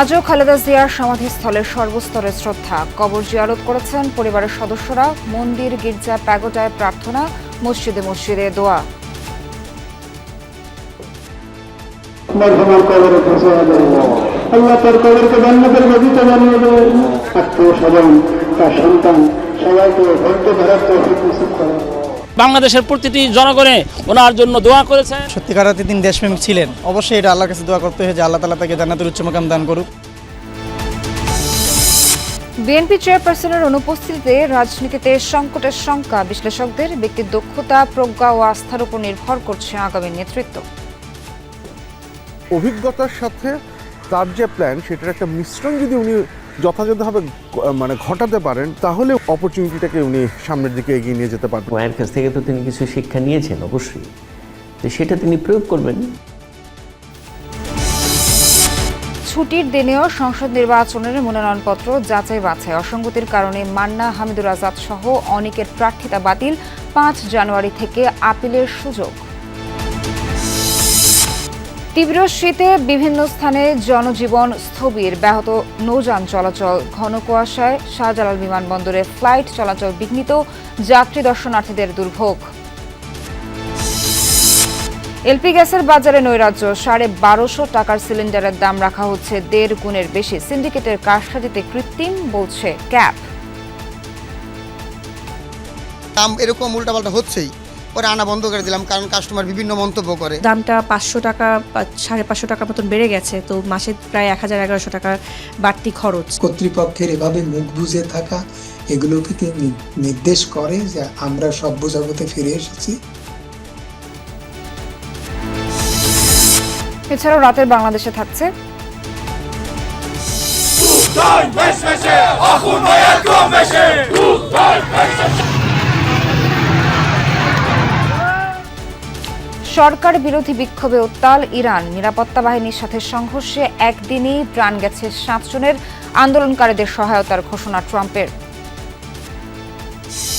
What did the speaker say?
আজও খালেদা জিয়ার সমাধিস্থলে সর্বস্তরের শ্রদ্ধা। কবর জিয়ারত করেছেন পরিবারের সদস্যরা। মন্দির, গির্জা, প্যাগোডায় প্রার্থনা, মসজিদে মসজিদে দোয়া। সবাইকে বাংলাদেশের প্রতিটি জনগণে ওনার জন্য দোয়া করেছে। সত্যিকার অর্থে তিনি দেশপ্রেমিক ছিলেন। অবশ্যই এটা আল্লাহর কাছে দোয়া করতে হয় যে আল্লাহ তালা তাকে জান্নাতের উচ্চ মাকাম দান করুক। বিএনপি চেয়ারপারসনের অনুপস্থিতিতে রাজনীতিতে সংকটের শঙ্কা বিশ্লেষকদের ব্যক্তির দক্ষতা প্রজ্ঞা ও আস্থার উপর নির্ভর করছে আগামী নেতৃত্ব। অভিজ্ঞতার সাথে তার যে প্ল্যান সেটার একটা মিশ্রণ যদি উনি যথাযথভাবে মানে ঘটাতে পারেন তাহলে অপরচুনিটিটাকে উনি সামনের দিকে এগিয়ে নিয়ে যেতে পারবেন। মায়ের কাছ থেকে তো তিনি কিছু শিক্ষা নিয়েছেন অবশ্যই। তো সেটা তিনি প্রয়োগ করবেন। ছুটির দিনেও সংসদ নির্বাচনের মনোনয়নপত্র যাচাই বাছাই অসঙ্গতির কারণে মান্না হামিদুর আজাদ সহ অনেকের প্রার্থিতা বাতিল পাঁচ জানুয়ারি থেকে আপিলের সুযোগ। তীব্র শীতে বিভিন্ন স্থানে জনজীবন স্থবির। ব্যাহত নৌযান চলাচল, ঘন কুয়াশায় শাহজালাল বিমানবন্দরে ফ্লাইট চলাচল বিঘ্নিত, যাত্রী দর্শনার্থীদের দুর্ভোগ। এলপি গ্যাসের বাজারে নৈরাজ্য, সাড়ে বারোশো টাকার সিলিন্ডারের দাম রাখা হচ্ছে দেড় গুণের বেশি। সিন্ডিকেটের কারসাজিতে কৃত্রিম বলছে ক্যাপ দাম এরকম উল্টাপাল্টা হচ্ছেই। পরে আনা বন্ধ করে দিলাম কারণ কাস্টমার বিভিন্ন মন্তব্য করে দামটা পাঁচশো টাকা বা সাড়ে পাঁচশো টাকার মতন বেড়ে গেছে তো মাসে প্রায় এক হাজার এগারোশো টাকার বাড়তি খরচ কর্তৃপক্ষের এভাবে মুখ বুজে থাকা এগুলো থেকে নি- নির্দেশ করে যে আমরা সভ্য জগতে ফিরে এসেছি এছাড়াও রাতের বাংলাদেশে থাকছে সরকার বিরোধী বিক্ষোভে উত্তাল ইরান। নিরাপত্তা বাহিনীর সাথে সংঘর্ষে একদিনই প্রাণ গেছে সাতজনের আন্দোলনকারীদের সহায়তার ঘোষণা ট্রাম্পের।